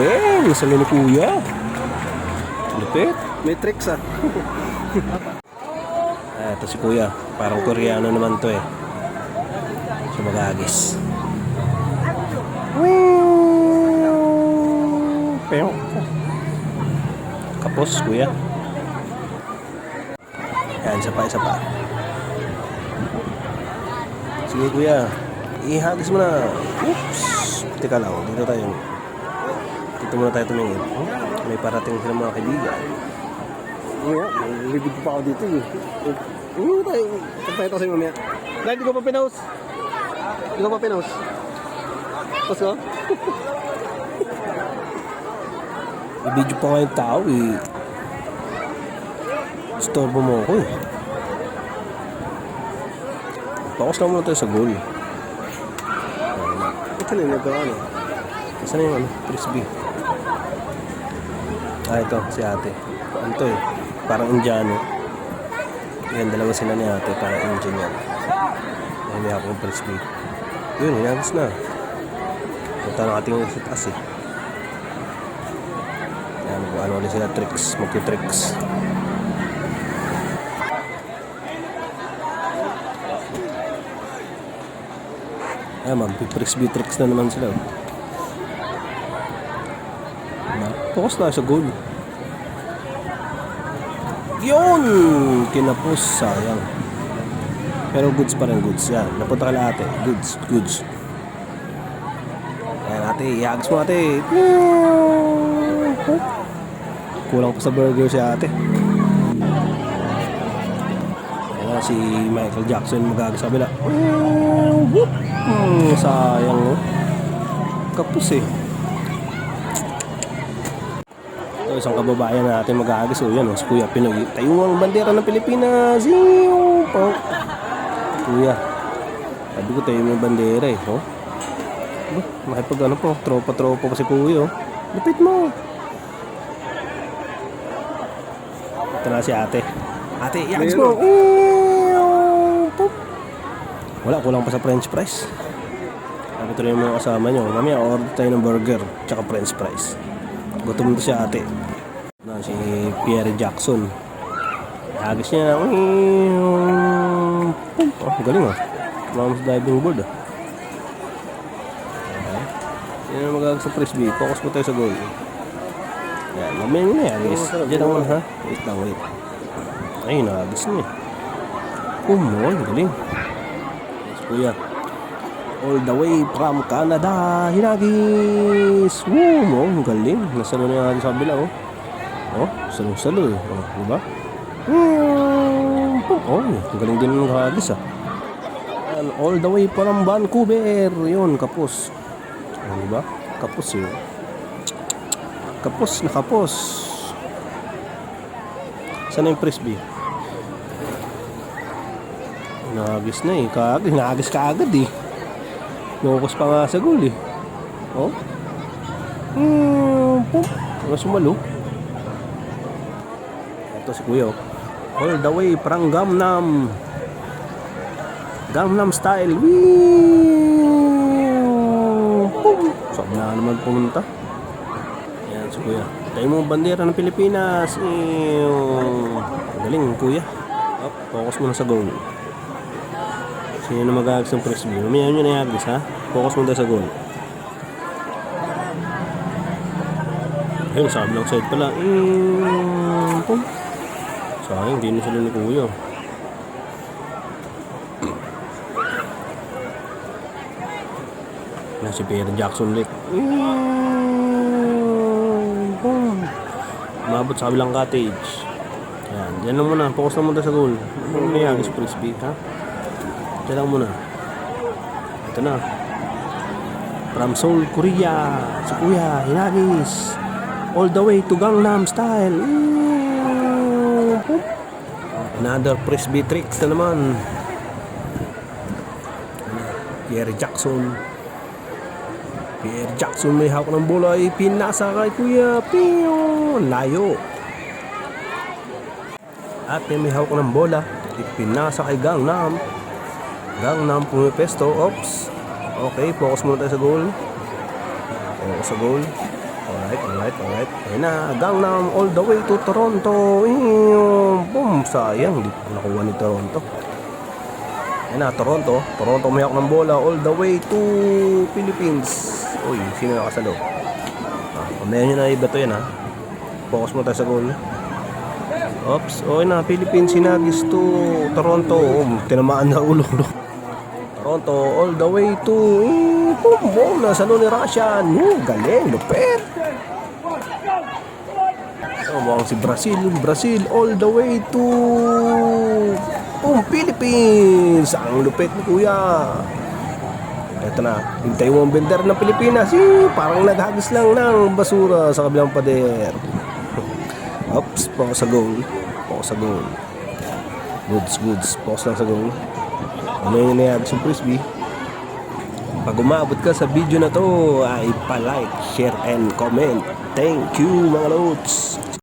galing. Salo ni kuya. Lupit. May tricks ah. Ah, ito si kuya. Parang koreano naman to eh. Sumagagis. Pero, kapos kuya. Yan, isa pa, isa pa. Sige kuya, ihagis mo na. Oops! Teka lang, dito tayo. Dito muna tayo tumingin. May parating sila mga kaibigan. Oo, nalibig pa ako dito eh. Oo, tayo. Pagtayo tayo sa'yo mamaya. Dahil di ko pa pinaus. Di ko pa pinaus. Tapos ko? May video pa nga yung tao eh. Storbo mo ako eh. Focus lang muna tayo sa goal. Ito na yung nagkaano. Saan na yung ano? Frisbee. Ah, ito. Si ate. Ano to eh? Parang Indiano. Yan, dalawa sila ni ate. Parang Indian yan. Ay, may akong frisbee. Yun, hinagis na. Punta na ating sa taas eh. Yan, ano ulit sila tricks. Magti-tricks. Ay, mag-frisbee tricks na naman sila. Focus na sa goal. Yun! Kinapos, sayang. Pero goods pa rin, goods. Yan, napunta ka ate. Goods, goods. Ayan, ate. Ihagis mo ate. Kulang pa sa burger si ate. Ayan, si Michael Jackson magagis sa kabila. Hmm, sayang, oh. Kapos eh. Ito, isang kababayan natin mag-aagis. O yan, o, si Kuya Pinoy. Tayo ang bandera ng Pilipinas. Yung po. Kuya. Sabi ko tayo yung bandera eh. Oh. Makipag ano po, tropa-tropa pa si Kuya. Oh. Lupit mo. Ito na si ate. Ate, iagis mo. Wala, kulang pa sa french fries. Sabi rin yung mga kasama nyo. Mamaya, order tayo ng burger. Tsaka french fries. Gutom to si ate. Na si Pierre Jackson. Agis niya. Oh, galing ah. Mama's diving board ah. Okay. Yan ang magagas sa frisbee. Focus mo tayo sa goal. Yan, mamaya nyo na yan. Agis. Diyan naman ha. Wait lang, wait. Ay, naagis niya. Oh, mo, galing. Yes, kuya. All the way from Canada, Hinagis! Woo! Oh, ang galing. Nasalo na yung sa kabila, oh. Oh, salong-salo eh. Oh, di ba? Hmm. Oh, ang galing din ng Hagis, ah. And all the way from Vancouver. Yun, kapos. Oh, di ba? Kapos yun. Kapos na kapos. Saan na yung frisbee? Nagis na eh. Kaagad, nagis ka agad eh. Focus pa nga sa goal eh. Oh. Hmm, pum. Ano sumalo? Ito si Kuya. oh. All the way from Gangnam. Gangnam style. Wee! Saan na naman pumunta? Yan si Kuya. Tayo mo bandera ng Pilipinas. Ew. Galing Kuya. Up, focus mo na sa goal. Sino na mag-aagis ng frisbee? Mamaya nyo na i-agis ha. Focus mo sa goal. Ayun, sabi lang side pala. Mm. Sayang, di na sila ni Kuya. Yan si Pierre Jackson ulit. Pum. Umabot sa kabilang cottage. Yan, dyan lang muna. Focus lang muna sa goal. Ano na i-agis frisbee ha? Ito lang muna. Ito na. From Seoul, Korea. Si Kuya, Hinagis. All the way to Gangnam Style. Another frisbee tricks na naman. Pierre Jackson. Pierre Jackson may hawak ng bola ay pinasa kay Kuya. Piyo! Layo. At may hawak ng bola. Ipinasa kay Gangnam. Gangnam pumipesto. Ops. Okay, focus muna tayo sa goal. Focus sa goal. Alright. Alright, alright. Ayun na, Gangnam all the way to Toronto. Boom, sayang. Hindi pa nakuha ni Toronto. Ayun na, Toronto. Toronto may ng bola all the way to Philippines. Uy, sino nakasalo? Ah, mamaya nyo na iba to yan ha. Focus mo tayo sa goal. Oops, okay na, Philippines sinagis to Toronto. Um, tinamaan na ulo. Toronto all the way to eh, boom, boom, nasa ni Russian. Oh, galing, lupit. Oh, mukhang si Brazil, Brazil all the way to boom, Philippines. Ang lupit ni Kuya. Ito na, hintay mo ang bender ng Pilipinas. Eh, parang naghagis lang ng basura sa kabilang pader. Oops, focus sa goal. Focus sa goal. Goods, goods. Focus lang sa goal. Ano nangyari sa frisbee? Pag umabot ka sa video na to, ay pa-like, share, and comment. Thank you mga lods!